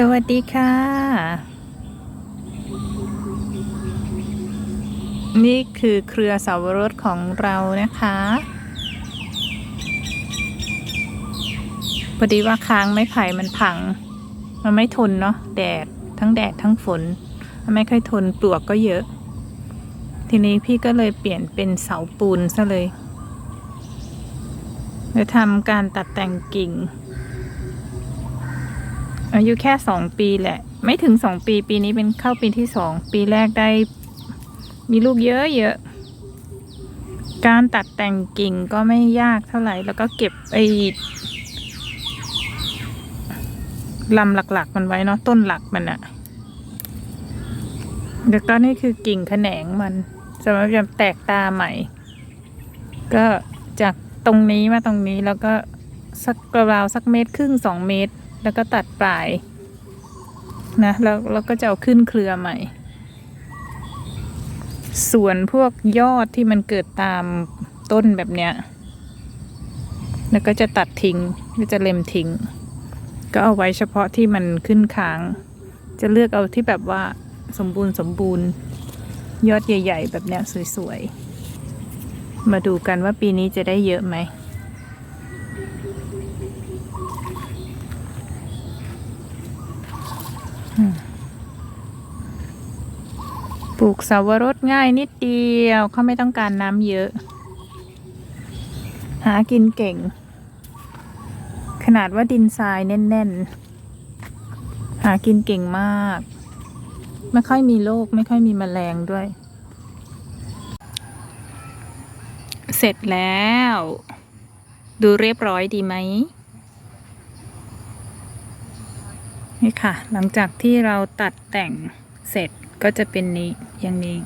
สวัสดีค่ะ นี่คือเครือสาวรสของเรานะคะพอดีว่าค้างไม้ไผ่มันพัง มันไม่ทนเนาะแดดทั้งแดดทั้งฝน มันไม่ค่อยทนปลวกก็เยอะ ทีนี้พี่ก็เลยเปลี่ยนเป็นเสาปูนซะเลยจะทำการตัดแต่งกิ่ง อายุแค่สองปีแหละ ไม่ถึงสองปี ปีนี้เป็นเข้าปีที่สอง ปีแรกได้ มีลูกเยอะเยอะๆ การตัดแต่งกิ่งก็ไม่ยากเท่าไหร่ แล้วก็เก็บไอ้ลำหลักๆ มันไว้เนาะต้นหลักมันอะแล้วก็นี่คือกิ่งแขนงมันสำหรับจะแตกตาใหม่ ก็จากตรงนี้มาตรงนี้แล้วก็สักราวสักเมตรครึ่งสองเมตร แล้วก็ตัดปลายนะแล้วเราก็จะเอาขึ้นเครือใหม่ ส่วนพวกยอดที่มันเกิดตามต้นแบบเนี้ย แล้วก็จะตัดทิ้งก็จะเล็มทิ้ง ก็เอาไว้เฉพาะที่มันขึ้นค้าง จะเลือกเอาที่แบบว่าสมบูรณ์สมบูรณ์ยอดใหญ่ ๆ แบบเนี้ยสวยๆ มาดูกันว่าปีนี้จะได้เยอะไหม ปลูกสาวรสง่ายนิดเดียวเขาไม่ต้องการน้ำเยอะ หากินเก่ง ขนาดว่าดินทรายแน่น ๆ หากินเก่งมาก ไม่ค่อยมีโรคไม่ค่อยมีแมลงด้วย เสร็จแล้ว ดูเรียบร้อยดีไหม นี่ค่ะ หลังจากที่เราตัดแต่งเสร็จก็จะเป็นนี้อย่างนี้